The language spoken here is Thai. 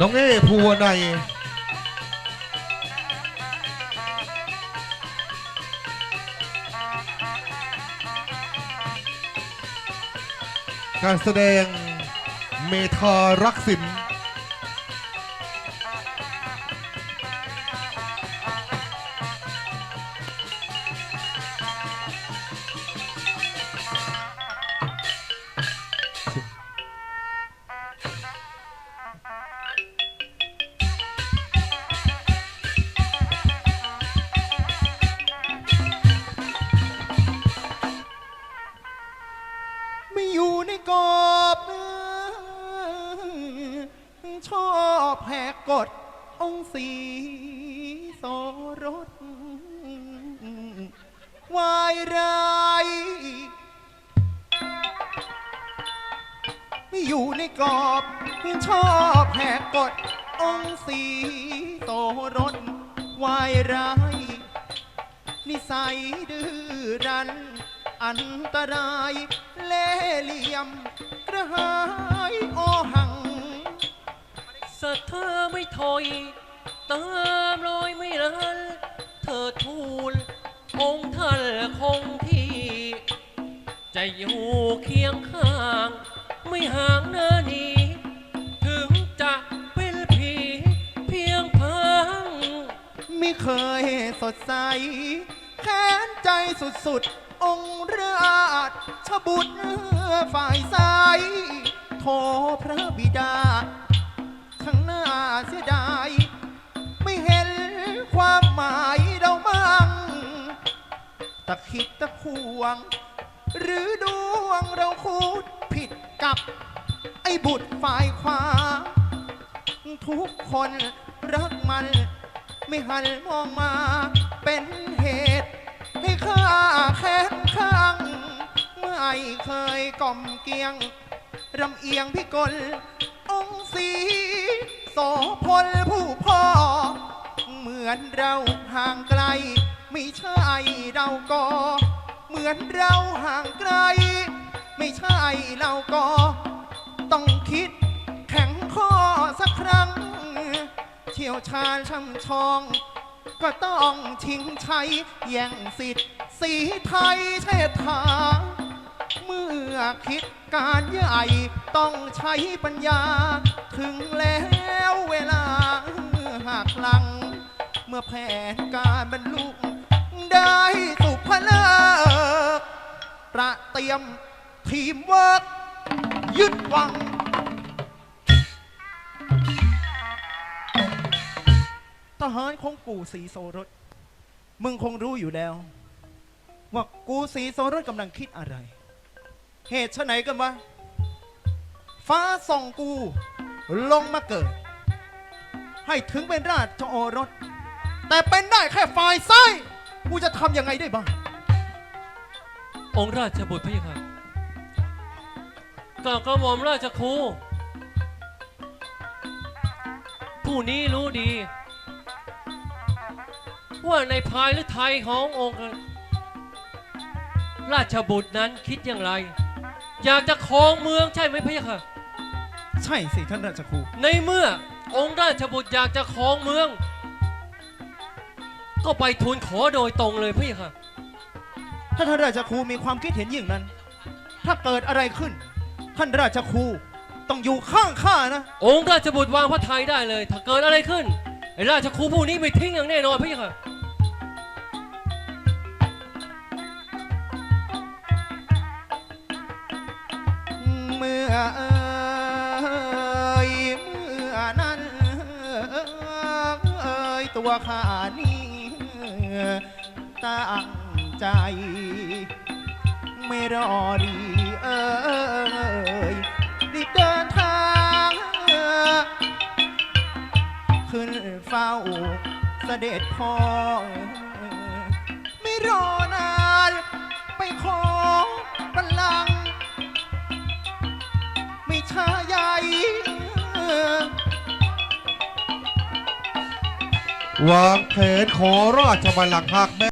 น้องเอ้ภูวนัยการแสดงเมทารักสิน กฎองค์สีโสรสวายร้ายไม่อยู่ในกรอบชอบแหกกฎองค์สีโสรสวายร้ายนิสัยดื้อรั้น อันตราย เล่เหลี่ยม กระหายโอหัง ศรัทธาไม่ถอย ตามรอยไม่รันเธอทูล องค์ท่านคงที่ จะอยู่เคียงข้าง ไม่ห่างหน้าหนี้ถึงจะเป็นผีเพียงพัง ไม่เคยสดใส แค้นใจสุดๆ องค์ราชบุตรฝ่ายซ้าย โทพระบิดา ทั้งหน้าเสียดาย ไม่เห็นความหมายเรามั่งตะคิดตะควง หรือดวงเราคูดผิดกับ ไอ้บุตรฝ่ายขวาทุกคนรักมัน ไม่หันมองมาเป็นเหตุ ให้ข้าแค้นข้าง ไม่เคยกล่อมเกียงรำเอียงพิกล สพลผู้พ่อ เหมือนเราห่างไกล ไม่ใช่เราก็ เหมือนเราห่างไกล ไม่ใช่เราก็ ต้องคิดแข็งข้อสักครั้ง เชี่ยวชาญช่ำชอง ก็ต้องชิงชัยแย่งสิทธิ์สีไทยเชษฐาเมื่อคิดการใหญ่ต้องใช้ปัญญาถึงแล้ว เวลาเมื่อหักหลัง เมื่อแผนการบรรลุได้สุภเลิกประเตรียมทีมเวิร์กยึดวัง ทหารของกูสีโซรส มึงคงรู้อยู่แล้ว ว่ากูสีโซรสกำลังคิดอะไร เหตุไฉนกันวะฟ้าส่องกูลงมาเกิด ให้ถึงเป็นราชโอรส แต่เป็นได้แค่ฝ่ายซ้ายกูจะทำยังไงได้บ้าง องค์ราชบุตรพระยาค่ะกล่าวกระหม่อมราชครูผู้นี้รู้ดี ว่าในภายหรือไทยขององค์ ราชบุตรนั้นคิดอย่างไร อยากจะครองเมืองใช่ไหมพระยาค่ะ ใช่สิท่านราชครู ในเมื่อ องค์ราชบุตรอยากจะครองเมือง ก็ไปทูลขอโดยตรงเลยพระยาค่ะ ถ้าท่านราชครูมีความคิดเห็นอย่างนั้น ถ้าเกิดอะไรขึ้น ท่านราชครูต้องอยู่ข้างข้านะ องค์ราชบุตรวางพระทัยได้เลย ถ้าเกิดอะไรขึ้นไอ้ราชครูผู้นี้ไม่ทิ้งอย่างแน่นอนพระยาค่ะ เมื่อ ตัวข้านี้ตั้งใจ ไม่รอดีเอ่ยรีบเดินทาง ขึ้นเฝ้าเสด็จพ่อ ไม่รอนานไปขอบัลลังก์ไม่ช้าใหญ่ วางแผนขอราชบัลลังก์หากแม่